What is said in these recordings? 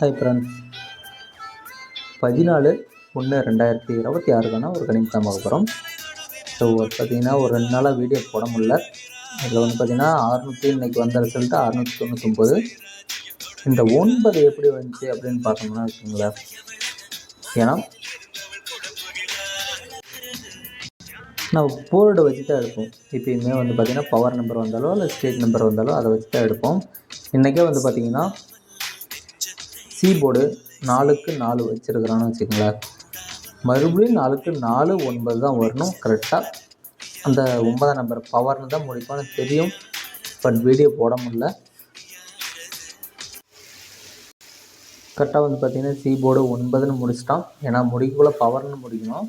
Hi friends பதினாலு ஒன்று ரெண்டாயிரத்தி இருபத்தி ஆறுக்கான ஒரு கணிப்பு தான் பார்க்க போகிறோம் ஸோ பார்த்தீங்கன்னா ஒரு ரெண்டு நாளாக வீடியோ போட முடியல. இதில் வந்து பார்த்தீங்கன்னா அறுநூற்றி இன்னைக்கு வந்த ரிசல்ட்டு அறுநூற்றி தொண்ணூத்தொம்பது இந்த ஒன்பது எப்படி வந்துச்சு அப்படின்னு பார்த்தோம்னா வச்சுங்களேன் ஏன்னா நான் போர்டு வச்சு தான் எடுப்போம். எப்பயுமே வந்து பார்த்திங்கன்னா பவர் நம்பர் வந்தாலோ இல்லை ஸ்டேட் நம்பர் வந்தாலோ அதை வச்சு தான் எடுப்போம். இன்றைக்கே வந்து பார்த்திங்கன்னா சி போர்டு நாலுக்கு நாலு வச்சுருக்குறான்னு வச்சுக்கோங்களேன். மறுபடியும் நாலுக்கு நாலு ஒன்பது தான் வரணும் கரெக்டாக அந்த ஒன்பதாம் நம்பர் பவர்னு தான் முடிப்பான்னு தெரியும். பட் வீடியோ போட முடில கரெக்டாக வந்து பார்த்திங்கன்னா சி போர்டு ஒன்பதுன்னு முடிச்சிட்டான் ஏன்னா முடிக்கக்குள்ளே பவர்னு முடிக்கணும்.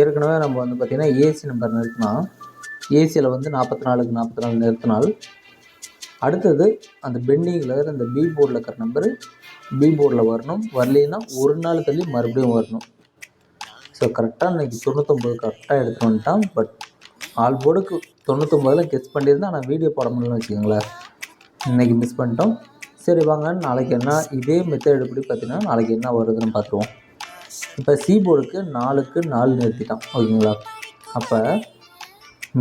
ஏற்கனவே நம்ம வந்து பார்த்திங்கன்னா ஏசி நம்பர் நிறுத்தினா ஏசியில் வந்து நாற்பத்தி நாலுக்கு நாற்பத்தி நாலு நிறுத்தினால் அடுத்தது அந்த பெண்டிங்கில் அந்த பி போர்டில் இருக்கிற நம்பரு பில்போர்டில் வரணும். வரலைன்னா ஒரு நாள் தள்ளி மறுபடியும் வரணும். ஸோ கரெக்டாக இன்றைக்கி தொண்ணூத்தொம்பது கரெக்டாக எடுத்து வந்துட்டான். பட் ஆல் போர்டுக்கு தொண்ணூத்தொம்பதில் கெஸ் பண்ணியிருந்தேன் ஆனால் வீடியோ போட முடியலன்னு வச்சுக்கோங்களேன். இன்றைக்கி மிஸ் பண்ணிட்டோம். சரி வாங்க. நாளைக்கு என்ன? இதே மெத்தட் எப்படி பார்த்தீங்கன்னா நாளைக்கு என்ன வருதுன்னு பார்த்துருவோம். இப்போ சி போர்டுக்கு நாலுக்கு நாலு நிறுத்திட்டான். ஓகேங்களா? அப்போ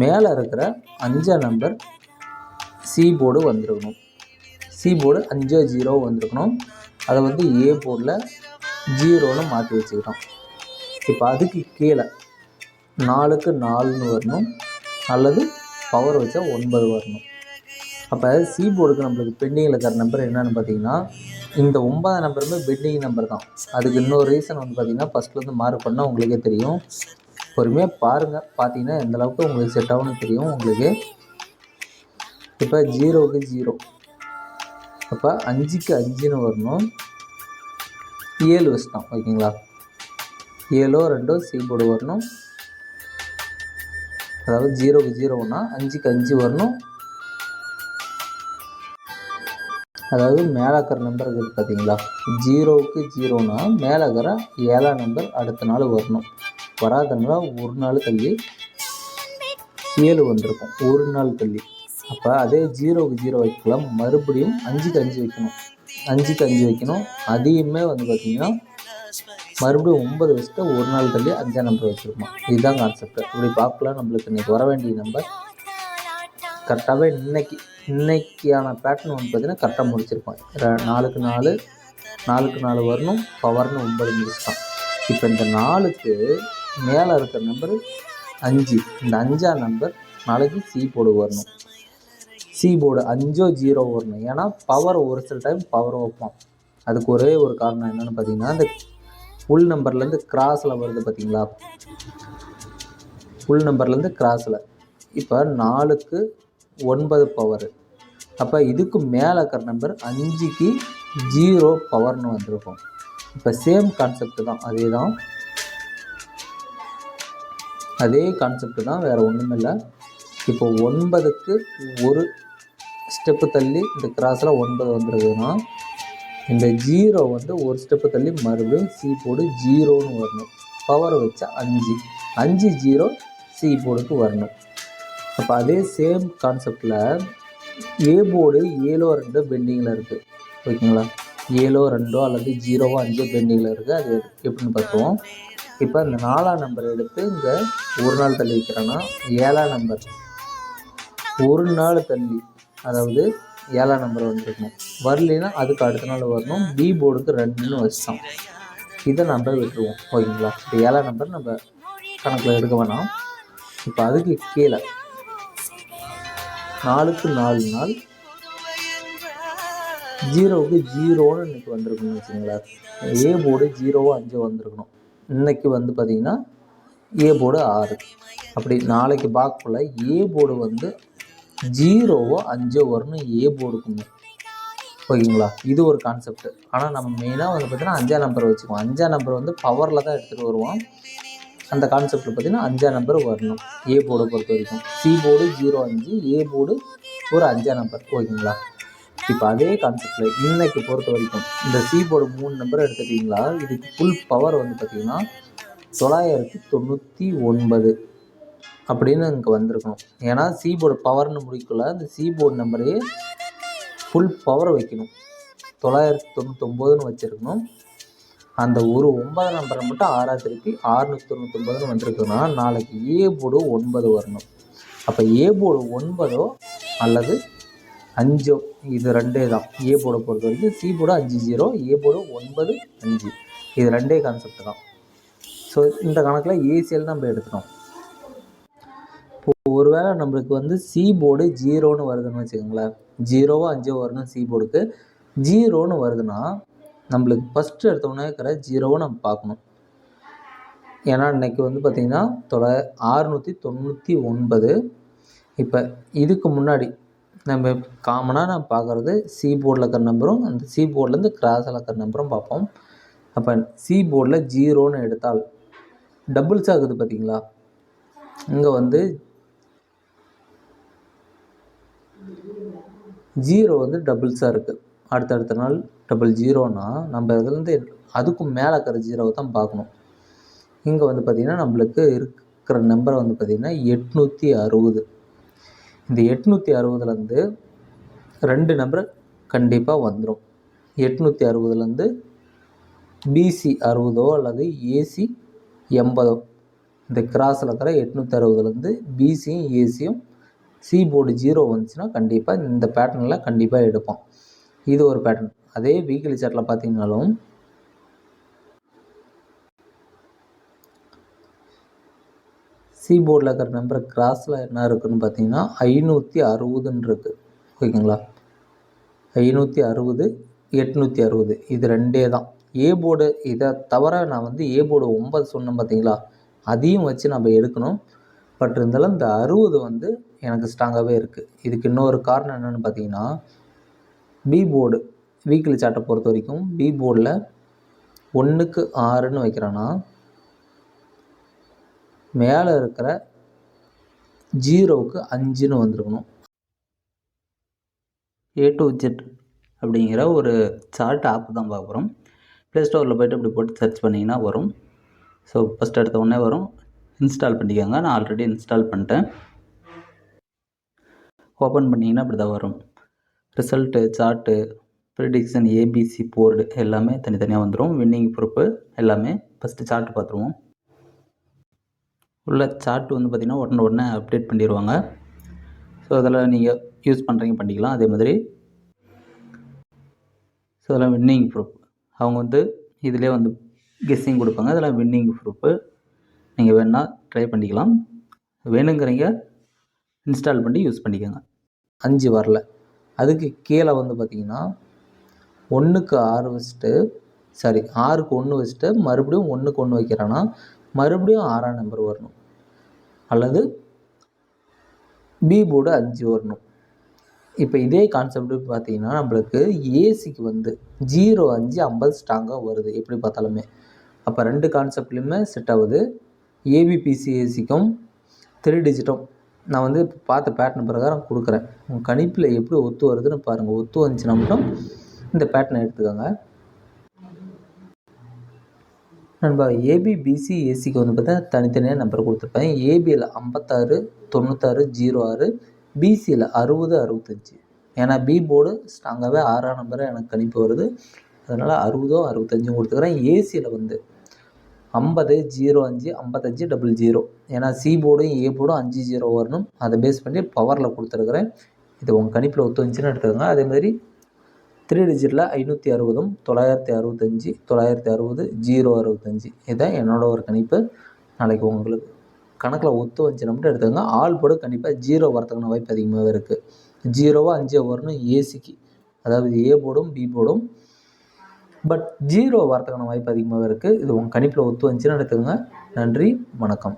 மேலே இருக்கிற அஞ்சாம் நம்பர் சி போர்டு வந்திருக்கணும். சி போர்டு அஞ்சு ஜீரோ வந்திருக்கணும். அதை வந்து ஏ போர்டில் ஜீரோன்னு மாற்றி வச்சுக்கிட்டோம். இப்போ அதுக்கு கீழே நாலுக்கு நாலுன்னு வரணும். அல்லது பவர் வச்சா ஒன்பது வரணும். அப்போ சி போர்டுக்கு நம்மளுக்கு பெண்டிங்கில் இருக்கிற நம்பர் என்னென்னு பார்த்தீங்கன்னா இந்த ஒன்பதாம் நம்பருமே பெண்டிங் நம்பர் தான். அதுக்கு இன்னொரு ரீசன் வந்து பார்த்தீங்கன்னா ஃபஸ்ட்லேருந்து மார்க் பண்ணால் உங்களுக்கே தெரியும். பொறுமையாக பாருங்கள் பார்த்தீங்கன்னா எந்தளவுக்கு உங்களுக்கு செட் ஆகும்னு தெரியும். உங்களுக்கு இப்போ ஜீரோவுக்கு ஜீரோ அப்போ அஞ்சுக்கு அஞ்சுன்னு வரணும். ஏழு வச்சுட்டோம் ஓகேங்களா? ஏழோ ரெண்டோ சி போர்டு வரணும். அதாவது ஜீரோக்கு ஜீரோனா அஞ்சுக்கு அஞ்சு வரணும். அதாவது மேலாக்கிற நம்பர் இருக்குது பார்த்தீங்களா ஜீரோவுக்கு ஜீரோனா மேலே ஏழாம் நம்பர் அடுத்த நாள் வரணும். வராதனால ஒரு நாள் தள்ளி ஏழு வந்திருக்கும் ஒரு நாள் தள்ளி. அப்போ அதே ஜீரோவுக்கு ஜீரோ வைக்கலாம். மறுபடியும் அஞ்சுக்கு அஞ்சு வைக்கணும். அஞ்சுக்கு அஞ்சு வைக்கணும். அதையுமே வந்து பார்த்திங்கன்னா மறுபடியும் ஒன்பது வச்சுட்டு ஒரு நாள் தள்ளி அஞ்சாம் நம்பர் வச்சுருக்கோம் இதுதான் கான்செப்ட் இப்படி பார்க்கலாம் நம்மளுக்கு இன்றைக்கி வர வேண்டிய நம்பர் கரெக்டாகவே இன்னைக்கு இன்னைக்கான பேட்டர்ன் வந்து பார்த்திங்கன்னா கரெக்டாக முடிச்சிருப்போம் நாலுக்கு நாலு நாலுக்கு நாலு வரணும். பவர்னு ஒன்பது முடிச்சிட்டான் இப்போ இந்த நாலுக்கு மேலே இருக்கிற நம்பர் அஞ்சு. இந்த அஞ்சா நம்பர் நாளைக்கு சி போடு வரணும். சி போர்டு அஞ்சோ ஜீரோ வரணும். ஏன்னா பவர் ஒரு சில டைம் பவர் வைப்போம். அதுக்கு ஒரே ஒரு காரணம் என்னென்னு பார்த்தீங்கன்னா இந்த உள் நம்பர்லேருந்து கிராஸில் வருது பார்த்தீங்களா? உள் நம்பர்லேருந்து கிராஸில் இப்போ நாலுக்கு ஒன்பது பவர் அப்போ இதுக்கு மேலே இருக்கிற நம்பர் அஞ்சுக்கு ஜீரோ பவர்னு வந்திருக்கும். இப்போ சேம் கான்செப்ட் தான். அதே தான். அதே கான்செப்ட் தான். வேறு ஒன்றும் இல்லை இப்போ ஒன்பதுக்கு ஒரு ஸ்டெப்பு தள்ளி இந்த கிராஸில் ஒன்பது வந்துருக்குதுன்னா இந்த ஜீரோ வந்து ஒரு ஸ்டெப்பு தள்ளி மறுபடியும் சி போர்டு ஜீரோன்னு வரணும். பவர் வச்சா அஞ்சு. அஞ்சு ஜீரோ சி போர்டுக்கு வரணும். அப்போ அதே சேம் கான்செப்டில் ஏ போர்டு ஏழோ ரெண்டோ பெண்டிங்கில் இருக்குது ஓகேங்களா? ஏழோ ரெண்டோ அல்லது ஜீரோவோ அஞ்சோ பெண்டிங்கில் இருக்குது அது எப்படின்னு பார்த்துவோம் இப்போ இந்த நாலாம் நம்பர் எடுத்து இங்கே ஒரு நாள் தள்ளி வைக்கிறேன்னா ஏழாம் நம்பர் ஒரு நாள் தள்ளி. அதாவது ஏழாம் நம்பர் வந்துருக்கணும் வரலைன்னா அதுக்கு அடுத்த நாள் வரணும். பி போர்டுக்கு ரெண்டுன்னு வருஷம் இதை நம்பர் விட்டுருவோம். ஓகேங்களா? இப்போ ஏழாம் நம்பர் நம்ம கணக்கில் எடுக்க வேணாம். இப்போ அதுக்கு கீழே நாலுக்கு நாலு நாள் ஜீரோவுக்கு ஜீரோன்னு இன்னைக்கு வந்திருக்கணும்னு வச்சுங்களேன் ஏ போர்டு ஜீரோவோ அஞ்சோ வந்திருக்கணும். இன்றைக்கி வந்து பார்த்திங்கன்னா ஏ போர்டு ஆறு. அப்படி நாளைக்கு பார்க்கக்குள்ள ஏ போர்டு வந்து ஜீரோவோ அஞ்சோ வரணும் ஏ போர்டுக்குங்க ஓகேங்களா? இது ஒரு கான்செப்ட் ஆனால் நம்ம மெயினாக வந்து பார்த்தீங்கன்னா அஞ்சாம் நம்பர் வச்சுக்குவோம். அஞ்சாம் நம்பர் வந்து பவரில் தான் எடுத்துகிட்டு வருவோம். அந்த கான்செப்டில் பார்த்தீங்கன்னா அஞ்சாம் நம்பர் வரணும். ஏ போர்டை பொறுத்த வரைக்கும். சி போர்டு ஜீரோ அஞ்சு ஏ போர்டு ஒரு அஞ்சாம் நம்பர் ஓகேங்களா? இப்போ அதே கான்செப்டில் இன்னைக்கு பொறுத்த வரைக்கும் இந்த சி போர்டு மூணு நம்பர் எடுத்துட்டிங்களா? இதுக்கு ஃபுல் பவர் வந்து பார்த்தீங்கன்னா தொள்ளாயிரத்தி தொண்ணூற்றி ஒன்பது. அப்படின்னு இங்கே வந்திருக்கணும். ஏன்னா சி போர்டு பவர்னு முடிக்கல அந்த சி போர்டு நம்பரே ஃபுல் பவர் வைக்கணும். தொள்ளாயிரத்தி தொண்ணூத்தொம்போதுன்னு வச்சுருக்கணும். அந்த ஒரு ஒன்பது நம்பரை மட்டும் ஆறாக திருப்பி ஆறுநூற்றி தொண்ணூத்தொம்பதுன்னு வந்திருக்குன்னா நாளைக்கு ஏ போர்டு ஒன்பது வரணும். அப்போ ஏ போர்டு ஒன்பதோ அல்லது அஞ்சோ இது ரெண்டே தான். ஏ போர்டை பொறுத்த வரைக்கும் சி போர்டு அஞ்சு ஜீரோ ஏ போர்டு ஒன்பது அஞ்சு. இது ரெண்டே கான்செப்ட் தான். ஸோ இந்த கணக்கில் ஏசிஎல் நம்ம எடுத்துட்டோம். இப்போ ஒருவேளை நம்மளுக்கு வந்து சி போர்டு ஜீரோன்னு வருதுன்னு வச்சுக்கோங்களேன். ஜீரோவோ அஞ்சோ வரணும் சி போர்டுக்கு ஜீரோன்னு வருதுன்னா நம்மளுக்கு ஃபஸ்ட்டு எடுத்தோடனே இருக்கிற ஜீரோவை நம்ம பார்க்கணும். ஏன்னா இன்றைக்கி வந்து பார்த்திங்கன்னா தொள்ளா ஆறுநூற்றி தொண்ணூற்றி ஒன்பது. இப்போ இதுக்கு முன்னாடி நம்ம காமனாக நம்ம பார்க்குறது சி போர்டில் இருக்கிற நம்பரும் அந்த சி போர்ட்லேருந்து கிராஸில் இருக்கிற நம்பரும் பார்ப்போம். அப்போ சி போர்டில் ஜீரோன்னு எடுத்தால் டபுள்ஸ் ஆகுது பார்த்தீங்களா? இங்கே வந்து ஜீரோ வந்து டபுள்ஸாக இருக்குது அடுத்தடுத்த நாள் டபுள் ஜீரோனா நம்ம இதுலேருந்து அதுக்கும் மேலே இருக்கிற ஜீரோவை தான் பார்க்கணும். இங்கே வந்து பார்த்திங்கன்னா நம்மளுக்கு இருக்கிற நம்பரை வந்து பார்த்திங்கன்னா எட்நூற்றி அறுபது. இந்த எட்நூற்றி அறுபதுலேருந்து ரெண்டு நம்பர் கண்டிப்பாக வந்துடும் எட்நூற்றி அறுபதுலேருந்து பிசி அறுபதோ அல்லது ஏசி எண்பதோ. இந்த கிராஸில் இருக்கிற எட்நூற்றி அறுபதுலேருந்து பிசியும் ஏசியும் சி போர்டு ஜீரோ வந்துச்சுன்னா கண்டிப்பாக இந்த பேட்டர்னில் கண்டிப்பாக எடுப்போம். இது ஒரு பேட்டர்ன் அதே வீக்கிலி சார்ட்டில் பார்த்தீங்கனாலும் சி போர்டில் இருக்கிற நம்பர் கிராஸில் என்ன இருக்குதுன்னு பார்த்தீங்கன்னா ஐநூற்றி அறுபதுன்னு இருக்குது ஓகேங்களா? ஐநூற்றி அறுபது எட்நூற்றி அறுபது. இது ரெண்டே தான். ஏ போர்டு இதை தவிர நான் வந்து ஏ போர்டு ஒன்பது சொன்னேன் பார்த்தீங்களா அதையும் வச்சு நம்ம எடுக்கணும். பட் இருந்தாலும் இந்த அறுபது வந்து எனக்கு ஸ்ட்ராங்காகவே இருக்குது இதுக்கு இன்னொரு காரணம் என்னென்னு பார்த்தீங்கன்னா பி போர்டு வீக்லி சார்ட்டை பொறுத்த வரைக்கும் பி போர்டில் ஒன்றுக்கு ஆறுன்னு வைக்கிறேன்னா மேலே இருக்கிற ஜீரோவுக்கு அஞ்சுன்னு வந்திருக்கணும். ஏ டு ஜெட் அப்படிங்கிற ஒரு சார்ட் ஆப் தான் பார்க்குறோம் ப்ளே ஸ்டோரில் போய்ட்டு அப்படி போட்டு சர்ச் பண்ணிங்கன்னா வரும். ஸோ ஃபஸ்ட் எடுத்த உடனே வரும். இன்ஸ்டால் பண்ணிக்கோங்க. நான் ஆல்ரெடி இன்ஸ்டால் பண்ணிட்டேன். ஓப்பன் பண்ணிங்கன்னா அப்படி தான் வரும் result chart prediction ABC board எல்லாமே தனித்தனியாக வந்துடும் வின்னிங் ப்ரூஃப் எல்லாமே ஃபஸ்ட்டு சார்ட் பார்த்துருவோம். உள்ள சார்ட் வந்து பார்த்திங்கன்னா உடனே உடனே அப்டேட் பண்ணிடுவாங்க ஸோ அதில் நீங்கள் யூஸ் பண்ணுறீங்க பண்ணிக்கலாம். அதே மாதிரி ஸோ அதெல்லாம் வின்னிங் ப்ரூஃப் அவங்க வந்து இதிலே வந்து கெஸ்ஸிங் கொடுப்பாங்க. அதெல்லாம் வின்னிங் ப்ரூஃபு நீங்கள் வேணால் ட்ரை பண்ணிக்கலாம். வேணுங்கிறீங்க இன்ஸ்டால் பண்ணி யூஸ் பண்ணிக்கோங்க. அஞ்சு வரல. அதுக்கு கீழே வந்து பார்த்திங்கன்னா ஒன்றுக்கு ஆறு வச்சுட்டு சாரி ஆறுக்கு ஒன்று வச்சுட்டு மறுபடியும் ஒன்றுக்கு ஒன்று வைக்கிறான்னா மறுபடியும் ஆறாம் நம்பர் வரணும். அல்லது பி போர்டு அஞ்சு வரணும். இப்போ இதே கான்செப்ட் பார்த்தீங்கன்னா நம்மளுக்கு ஏசிக்கு வந்து ஜீரோ அஞ்சு ஐம்பது ஸ்ட்ராங்காக வருது. எப்படி பார்த்தாலுமே. அப்போ ரெண்டு கான்செப்ட்லேயுமே செட் ஆகுது. ஏபிபிசி ஏசிக்கும் த்ரீ டிஜிட்டும் நான் வந்து இப்போ பார்த்த பேட்டர்ன் பிரகாரம் கொடுக்குறேன். உங்கள் கணிப்பில் எப்படி ஒத்து வருதுன்னு பாருங்கள் ஒத்து வந்துச்சுன்னா மட்டும் இந்த பேட்டர்னை எடுத்துக்கோங்க. நண்பா ஏபி பிசி ஏசிக்கு வந்து பார்த்தா தனித்தனியாக நம்பர் கொடுத்துருப்பேன். ஏபியில் ஐம்பத்தாறு தொண்ணூத்தாறு ஜீரோ ஆறு பிசியில் அறுபது அறுபத்தஞ்சி. ஏன்னா பி போர்டு ஸ்ட்ராங்காகவே ஆறாம் நம்பராக எனக்கு கணிப்பு வருது. அதனால் அறுபதோ அறுபத்தஞ்சும் கொடுத்துக்கிறேன். ஏசியில் வந்து ஐம்பது ஜீரோ அஞ்சு ஐம்பத்தஞ்சு டபுள் ஜீரோ ஏன்னா சி போர்டும் ஏ போர்டும் அஞ்சு ஜீரோ வரணும். அதை பேஸ் பண்ணி பவரில் கொடுத்துருக்குறேன். இது உங்கள் கணிப்பில் ஒத்து வந்துச்சுன்னு எடுத்துக்கோங்க. அதேமாதிரி த்ரீ டிஜிட்டில் ஐநூற்றி அறுபதும் தொள்ளாயிரத்தி அறுபத்தஞ்சி தொள்ளாயிரத்தி அறுபது ஜீரோ அறுபத்தஞ்சி. இதுதான் என்னோடய ஒரு கணிப்பு. நாளைக்கு உங்களுக்கு கணக்கில் ஒத்து வந்துச்சு மட்டும் எடுத்துக்கோங்க. ஆள் போடு கண்டிப்பாக ஜீரோ வரத்துக்கான வாய்ப்பு அதிகமாகவே இருக்குது ஜீரோவாக அஞ்சு வரணும் ஏசிக்கு அதாவது ஏ போர்டும் பி போர்டும் பட் ஜீரோ வரத்துக்கான வாய்ப்பு அதிகமாகவே இருக்குது இது உங்கள் கணிப்பில் ஒத்து வந்துச்சுன்னு எடுத்துக்கோங்க. நன்றி வணக்கம்.